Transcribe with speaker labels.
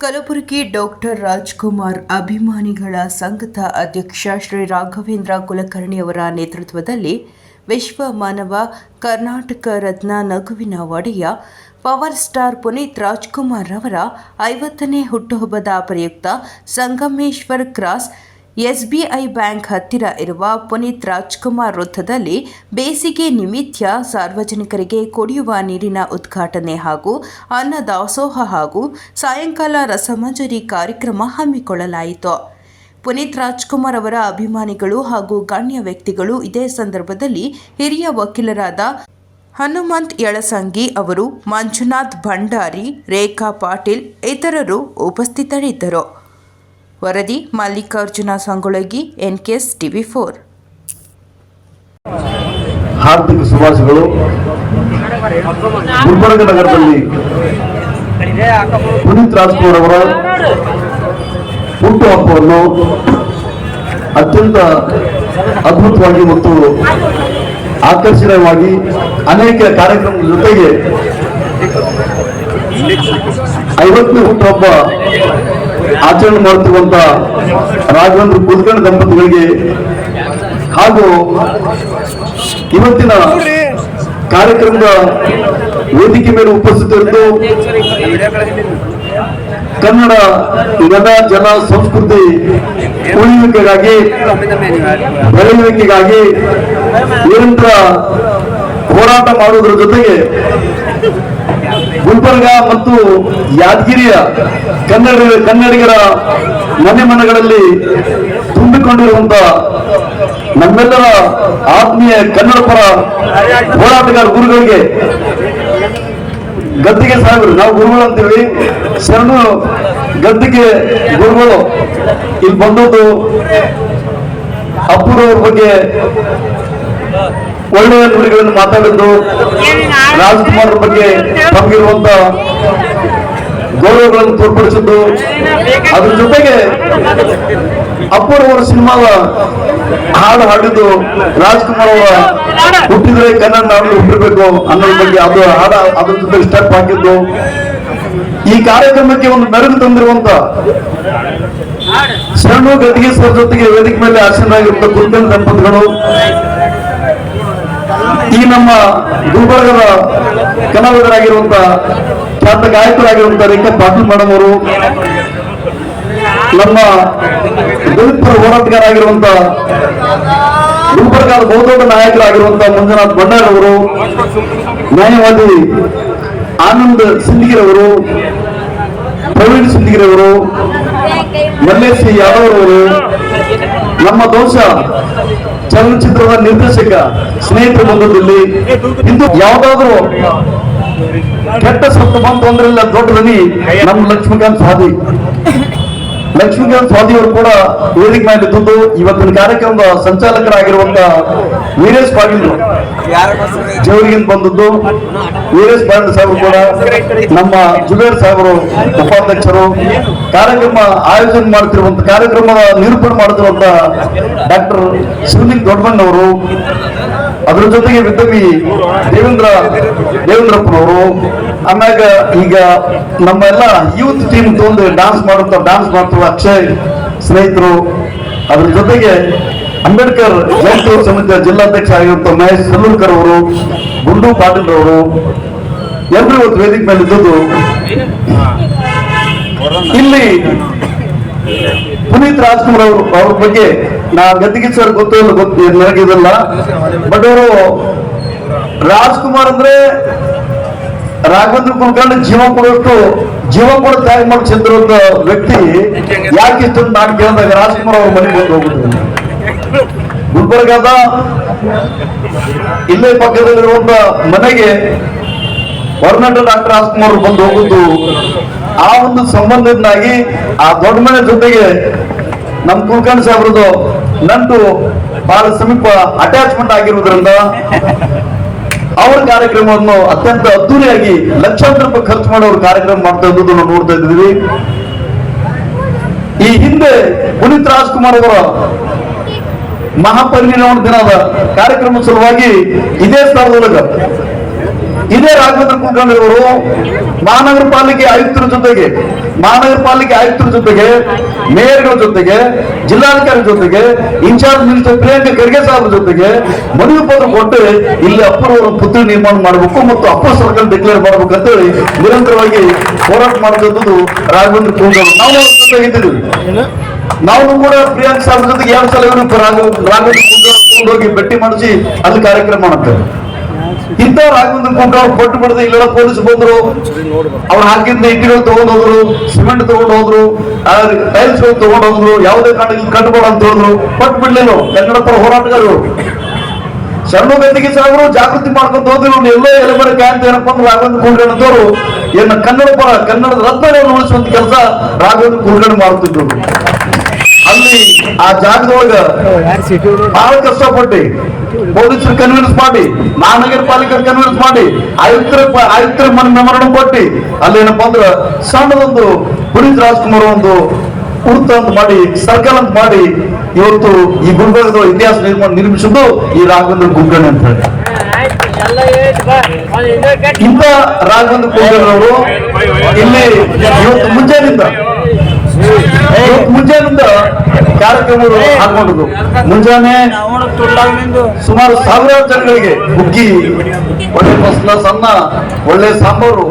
Speaker 1: Kalaburagi doctor Rajkumar ಅಭಿಮಾನಿಗಳ ಸಂಘದ ಅಧ್ಯಕ್ಷ ಶ್ರೀ ರಾಘವೇಂದ್ರ ಕುಲಕರ್ಣಿಯವರ ನೇತೃತ್ವದಲ್ಲಿ ವಿಶ್ವ ಮಾನವ ಕರ್ನಾಟಕ ರತ್ನ ನಗುವಿನ ಒಡೆಯ ಪವರ್ ಸ್ಟಾರ್ ಪುನೀತ್ ರಾಜ್ಕುಮಾರ್ ಅವರ ಐವತ್ತನೇ ಹುಟ್ಟುಹಬ್ಬದ ಪ್ರಯುಕ್ತ ಸಂಗಮೇಶ್ವರ್ ಕ್ರಾಸ್ ಎಸ್ಬಿಐ ಬ್ಯಾಂಕ್ ಹತ್ತಿರ ಇರುವ ಪುನೀತ್ ರಾಜ್ಕುಮಾರ್ ವೃತ್ತದಲ್ಲಿ ಬೇಸಿಗೆ ನಿಮಿತ್ಯ ಸಾರ್ವಜನಿಕರಿಗೆ ಕುಡಿಯುವ ನೀರಿನ ಉದ್ಘಾಟನೆ ಹಾಗೂ ಅನ್ನ ದಾಸೋಹ ಹಾಗೂ ಸಾಯಂಕಾಲ ರಸಮಂಜರಿ ಕಾರ್ಯಕ್ರಮ ಹಮ್ಮಿಕೊಳ್ಳಲಾಯಿತು. ಪುನೀತ್ ರಾಜ್ಕುಮಾರ್ ಅವರ ಅಭಿಮಾನಿಗಳು ಹಾಗೂ ಗಣ್ಯ ವ್ಯಕ್ತಿಗಳು ಇದೇ ಸಂದರ್ಭದಲ್ಲಿ ಹಿರಿಯ ವಕೀಲರಾದ ಹನುಮಂತ್ ಯಳಸಂಗಿ ಅವರು, ಮಂಜುನಾಥ್ ಭಂಡಾರಿ, ರೇಖಾ ಪಾಟೀಲ್ ಇತರರು ಉಪಸ್ಥಿತರಿದ್ದರು. ವರದಿ Mallikarjuna Sangolagi NKS TV four.
Speaker 2: ಹಾರ್ದಿಕ ಶುಭಾಶಯಗಳು. ಗುಲ್ಬರ್ಗ ನಗರದಲ್ಲಿ ಪುನೀತ್ ರಾಜ್ಕುಮಾರ್ ಅವರ ಹುಟ್ಟುಹಬ್ಬವನ್ನು ಅತ್ಯಂತ ಅದ್ಭುತವಾಗಿ ಮತ್ತು ಆಕರ್ಷಣೀಯವಾಗಿ ಅನೇಕ ಕಾರ್ಯಕ್ರಮದ ಜೊತೆಗೆ ಐವತ್ತನೇ ಹುಟ್ಟುಹಬ್ಬ ಆಚರಣೆ ಮಾಡುತ್ತಿರುವಂತ ರಾಘವೇಂದ್ರ ಕುಲಕರ್ಣಿ ದಂಪತಿಗಳಿಗೆ ಹಾಗೂ ಇವತ್ತಿನ ಕಾರ್ಯಕ್ರಮದ ವೇದಿಕೆ ಮೇಲೆ ಉಪಸ್ಥಿತರಿದ್ದು ಕನ್ನಡ ನೆಲ ಜನ ಸಂಸ್ಕೃತಿ ಉಳಿಯುವಿಕೆಗಾಗಿ ಬೆಳೆಯುವಿಕೆಗಾಗಿ ನಿರಂತರ ಹೋರಾಟ ಮಾಡುವುದರ ಜೊತೆಗೆ ಗುಲ್ಬರ್ಗ ಮತ್ತು ಯಾದಗಿರಿಯ ಕನ್ನಡ ಕನ್ನಡಿಗರ ಮನೆ ಮನೆಗಳಲ್ಲಿ ತುಂಬಿಕೊಂಡಿರುವಂತ ನಮ್ಮೆಲ್ಲರ ಆತ್ಮೀಯ ಕನ್ನಡ ಪರ ಹೋರಾಟಗಾರ ಗುರುಗಳಿಗೆ ಗದ್ದಿಗೆ ಸಾಹೇಬರು, ನಾವು ಗುರುಗಳು ಅಂತೀವಿ. ಶರಣು ಗದ್ದಿಗೆ ಗುರುಗಳು. ಇಲ್ಲಿ ಬಂದದ್ದು ಅಪ್ಪುರವ್ರ ಬಗ್ಗೆ ಒಳ್ಳೆಯ ನುಡಿಗಳನ್ನು ಮಾತಾಡಿದ್ದು ರಾಜ್ಕುಮಾರ್ ಬಗ್ಗೆ ತಮಗಿರುವಂತ ಗೌರವಗಳನ್ನು ತೋರ್ಪಡಿಸಿದ್ದು. ಅದ್ರ ಜೊತೆಗೆ ಅಪ್ಪರವರ ಸಿನಿಮಾದ ಹಾಡು ಹಾಡಿದ್ದು ರಾಜ್ಕುಮಾರ್ ಅವರ ಹುಟ್ಟಿದ್ರೆ ಕನ್ನಡ ನಾಡು ಹುಟ್ಟಿರ್ಬೇಕು ಅನ್ನೋದ್ರ ಬಗ್ಗೆ ಅದು ಹಾಡ, ಅದ್ರ ಜೊತೆ ಸ್ಟೆಪ್ ಹಾಕಿದ್ದು. ಈ ಕಾರ್ಯಕ್ರಮಕ್ಕೆ ಒಂದು ಮೆರುಗು ತಂದಿರುವಂತ ಶರಣು ಸರ್ ಜೊತೆಗೆ ವೇದಿಕೆ ಮೇಲೆ ಆಸೀನರಾಗಿರುವ ಕುಂದನ್ ದಂಪತಿಗಳು. ಈ ನಮ್ಮ ಗುಲ್ಬರ್ಗದ ಕಲಾವಿದರಾಗಿರುವಂತ ಖ್ಯಾತ ಗಾಯಕರಾಗಿರುವಂತ ರೇಖಾ ಪಾಟೀಲ್ ಮೇಡಮ್ ಅವರು, ನಮ್ಮ ದಲಿತ ಹೋರಾಟಗಾರಾಗಿರುವಂತ ಗುಲ್ಬರ್ಗದ ಬಹುದೊಡ್ಡ ನಾಯಕರಾಗಿರುವಂತ ಮಂಜುನಾಥ್ ಭಂಡಾರ್ ಅವರು, ನ್ಯಾಯವಾದಿ ಆನಂದ್ ಸಿಂದಗಿರವರು ಪ್ರವೀಣ್ ಸಿಂದಗಿರವರು ಮಲ್ಲೇಶ್ ಯಾದವ್ ಅವರು ನಮ್ಮ ದೋಷ ಚಲನಚಿತ್ರದ ನಿರ್ದೇಶಕ, ಸ್ನೇಹಿತರು ಬಂದದಲ್ಲಿ ಇಂದು ಯಾವ್ದಾದ್ರು ಕೆಟ್ಟ ಸತ್ತು ಬಂತು ಅಂದ್ರೆ ಇಲ್ಲ ದೊಡ್ಡ ಧ್ವನಿ, ನಮ್ಮ ಲಕ್ಷ್ಮೀಕಾಂತ್ ಸ್ವಾದಿ ಲಕ್ಷ್ಮೀಕಾಂತ್ ಸ್ವಾದಿ ಅವರು ಕೂಡ ವೇದಿಕೆ ಇದ್ದದ್ದು ಇವತ್ತಿನ ಕಾರ್ಯಕ್ರಮದ ಸಂಚಾಲಕರಾಗಿರುವಂತ ವೀರೇಶ್ ಪಾಟೀಲ್ ಜವರಿಗಿಂದ ಬಂದದ್ದು ವೀರೇಶ್ ಪಾಟೀಲ್ ಸಾಹೇಬರು ಕೂಡ, ನಮ್ಮ ಜುಬೇರ್ ಸಾಹೇಬರು ಉಪಾಧ್ಯಕ್ಷರು. ಕಾರ್ಯಕ್ರಮ ಆಯೋಜನೆ ಮಾಡ್ತಿರುವಂತ, ಕಾರ್ಯಕ್ರಮದ ನಿರೂಪಣೆ ಮಾಡ್ತಿರುವಂತ ಡಾಕ್ಟರ್ ಶಿವಲಿಂಗ್ ದೊಡ್ಡಮಣ್ಣವರು ಅದರ ಜೊತೆಗೆ ವಿದ್ಯಮಿ ದೇವೇಂದ್ರ, ದೇವೇಂದ್ರಪ್ಪನವರು. ಆಮ್ಯಾಗ ಈಗ ನಮ್ಮೆಲ್ಲ ಯೂತ್ ಟೀಮ್ ತೊಂದು ಡಾನ್ಸ್ ಮಾಡುತ್ತ ಡಾನ್ಸ್ ಮಾಡ್ತಾವ ಅಕ್ಷಯ್ ಸ್ನೇಹಿತರು, ಅದ್ರ ಜೊತೆಗೆ ಅಂಬೇಡ್ಕರ್ ಜಯಂತಿ ಸಮಿತಿಯ ಜಿಲ್ಲಾಧ್ಯಕ್ಷ ಆಗಿರುವಂತ ಮಹೇಶ್ ಸಲ್ಲೂರ್ಕರ್ ಅವರು, ಗುಂಡು ಪಾಟೀಲ್ ಅವರು ಎಲ್ಲರೂ ಇವತ್ತು ವೇದಿಕೆ ಮೇಲೆ ಇದ್ದದ್ದು. ಇಲ್ಲಿ ಪುನೀತ್ ರಾಜ್ಕುಮಾರ್ ಅವರು, ಅವ್ರ ಬಗ್ಗೆ ನಾ ಗದ್ದಿಗೆ ಸರ್ ಗೊತ್ತು ಇಲ್ಲ ಗೊತ್ತು ನನಗಿದಲ್ಲ ಬಟ್ ಅವರು ರಾಜ್ಕುಮಾರ್ ಅಂದ್ರೆ ರಾಘವೇಂದ್ರ ಕುಲಕರ್ಣಿ ಜೀವ ಕೊಡೋಷ್ಟು ಜೀವ ಕೂಡ ತ್ಯಾಗ ಮಾಡಿ ಚಂದಿರುವಂತ ವ್ಯಕ್ತಿ ಯಾಕೆ ಇಷ್ಟೊಂದು ನಾನು ಕೇಳಿದಾಗ ರಾಜ್ಕುಮಾರ್ ಅವ್ರ ಮನೆಗೆ ಬಂದು ಹೋಗ್ಬಿಟ್ಟು ಗುಲ್ಬರ್ಗಾದ ಇಲ್ಲೇ ಪಕ್ಕದಲ್ಲಿರುವಂತ ಮನೆಗೆ ಹೊರನಾಟ ಡಾಕ್ಟರ್ ರಾಜ್ಕುಮಾರ್ ಬಂದು ಹೋಗುದು ಆ ಒಂದು ಸಂಬಂಧದಿಂದಾಗಿ ಆ ದೊಡ್ಡ ಮನೆ ಜೊತೆಗೆ ನಮ್ ಕುಲಕರ್ಣಿ ಸಾಹೇಬ್ರದ್ದು ನಂಟು ಬಹಳ ಸಮೀಪ ಅಟ್ಯಾಚ್ಮೆಂಟ್ ಆಗಿರುವುದರಿಂದ ಅವರ ಕಾರ್ಯಕ್ರಮವನ್ನು ಅತ್ಯಂತ ಅದ್ದೂರಿಯಾಗಿ ಲಕ್ಷಾಂತರ ರೂಪಾಯಿ ಖರ್ಚು ಮಾಡೋರು ಕಾರ್ಯಕ್ರಮ ಮಾಡ್ತಾ ಇದ್ದು ನಾವು ನೋಡ್ತಾ ಇದ್ದೀವಿ. ಈ ಹಿಂದೆ ಪುನೀತ್ ರಾಜ್ಕುಮಾರ್ ಅವರ ಮಹಾಪರಿನಿರ್ವಾಣ ದಿನದ ಕಾರ್ಯಕ್ರಮ ಸಲುವಾಗಿ ಇದೇ ಸ್ಥಳದೊಳಗ, ಇದೇ ರಾಘವೇಂದ್ರ ಕುಲಕರ್ಣಿ ಅವರು ಮಹಾನಗರ ಪಾಲಿಕೆ ಆಯುಕ್ತರ ಜೊತೆಗೆ ಮಹಾನಗರ ಪಾಲಿಕೆ ಆಯುಕ್ತರ ಜೊತೆಗೆ, ಮೇಯರ್ಗಳ ಜೊತೆಗೆ ಜಿಲ್ಲಾಧಿಕಾರಿ ಜೊತೆಗೆ, ಇನ್ಚಾರ್ಜ್ ಮಿನಿಸ್ಟರ್ ಪ್ರಿಯಾಂಕ ಖರ್ಗೆ ಸಾಹೇಬ್ರ ಜೊತೆಗೆ ಮನವಿ ಪತ್ರ ಕೊಟ್ಟು ಇಲ್ಲಿ ಅಪ್ಪರ ಪುತ್ರಿ ನಿರ್ಮಾಣ ಮಾಡಬೇಕು ಮತ್ತು ಅಪ್ಪ ಸರ್ಕಲ್ ಡಿಕ್ಲೇರ್ ಮಾಡಬೇಕು ಅಂತೇಳಿ ನಿರಂತರವಾಗಿ ಹೋರಾಟ ಮಾಡುವಂಥದ್ದು ರಾಘವೇಂದ್ರ ಕುಲಕರ್ಣಿ ನಾವು ಅವ್ರ ಜೊತೆಗೆ ಇದ್ದಿದ್ದೀವಿ. ನಾವು ಕೂಡ ಪ್ರಿಯಾಂಕ್ ಸಾಹೇಬ್ರ ಜೊತೆಗೆ ಎರಡು ಸಲ ರಾಘವೇಂದ್ರ ಕುಲಕರ್ಣಿ ಹೋಗಿ ಭೇಟಿ ಮಾಡಿಸಿ ಅಲ್ಲಿ ಕಾರ್ಯಕ್ರಮ ಮಾಡುತ್ತೇವೆ. ಇಂಥ ರಾಘವೇಂದ್ರ ಕುಂಟ ಅವ್ರು ಕೊಟ್ಟು ಬಿಡದೆ ಇಲ್ಲೆಲ್ಲ ಪೊಲೀಸ್ ಬಂದ್ರು. ಅವ್ರು ಹಾಕಿದ್ದ ಇಟ್ಟಿಗಳು ತಗೊಂಡ್ ಹೋದ್ರು ಸಿಮೆಂಟ್ ತಗೊಂಡ್ ಹೋದ್ರು ಟೈಲ್ಸ್ ತಗೊಂಡು ಹೋದ್ರು ಯಾವುದೇ ಕಾರಣಕ್ಕೆ ಕಟ್ಟಬೇಡ ಅಂತ ಹೇಳಿದ್ರು. ಕೊಟ್ಟು ಬಿಡ್ಲಿಲ್ಲ ಕನ್ನಡ ಪರ ಹೋರಾಟಗಾರರು. ಶರಣು ಗದ್ದಿಗೆ ಜಾಗೃತಿ ಮಾಡ್ಕೊಂತ ಹೋದ್ರು. ಎಲ್ಲ ಎಲೆಬರಕೆ ಅಂತ ಏನಪ್ಪ ಅಂದ್ರೆ ರಾಘವೇಂದ್ರ ಅಂತವ್ರು. ಏನ ಕನ್ನಡ ಪರ, ಕನ್ನಡದ ರತ್ನಗಳನ್ನು ಉಳಿಸುವಂತ ಕೆಲಸ ರಾಘವೇಂದ್ರ ಕುಲಕರ್ಣಿ ಮಾಡುತ್ತಿದ್ರು. ಅಲ್ಲಿ ಆ ಜಾಗದೊಳಗ ಬಹಳ ಕಷ್ಟಪಟ್ಟು ಪೊಲೀಸರು ಕನ್ವಿನ್ಸ್ ಮಾಡಿ ಮಹಾನಗರ ಪಾಲಿಕೆ ಕನ್ವಿನ್ಸ್ ಮಾಡಿ ಆಯುಕ್ತರ ಆಯುಕ್ತರ ಮನೆ ಮೆಮೊರಂಡಮ್ ಕೊಟ್ಟು ಅಲ್ಲಿ ಏನಪ್ಪಾ ಅಂದ್ರ ಸಣ್ಣದೊಂದು ಪುನೀತ್ ರಾಜ್ಕುಮಾರ್ ಒಂದು ಕುರ್ತ ಅಂತ ಮಾಡಿ, ಸರ್ಕಲ್ ಅಂತ ಮಾಡಿ ಇವತ್ತು ಈ ಗುಲ್ಬರ್ಗದ ಇತಿಹಾಸ ನಿರ್ಮಾಣ ನಿರ್ಮಿಸಿದ್ದು ಈ ರಾಘವೇಂದ್ರ ಗುಲ್ಕರ್ಣಿ ಅಂತ ಹೇಳಿ. ಇಂಥ ರಾಘವೇಂದ್ರ ಕುಲಕರ್ಣಿ ಅವರು ಇಲ್ಲಿ ಇವತ್ತು ಮುಂಜಾನಿಂದ ಕಾರ್ಯಕ್ರಮಗಳು ಹಾಕೊಂಡಿದ್ದು ಮುಂಜಾನೆ ಸುಮಾರು ಸಾವಿರಾರು ಜನಗಳಿಗೆ ಹುಗ್ಗಿ ಒಳ್ಳೆ ಕ್ಲಾಸ್ ಅನ್ನ ಒಳ್ಳೆ ಸಾಂಬಾರು.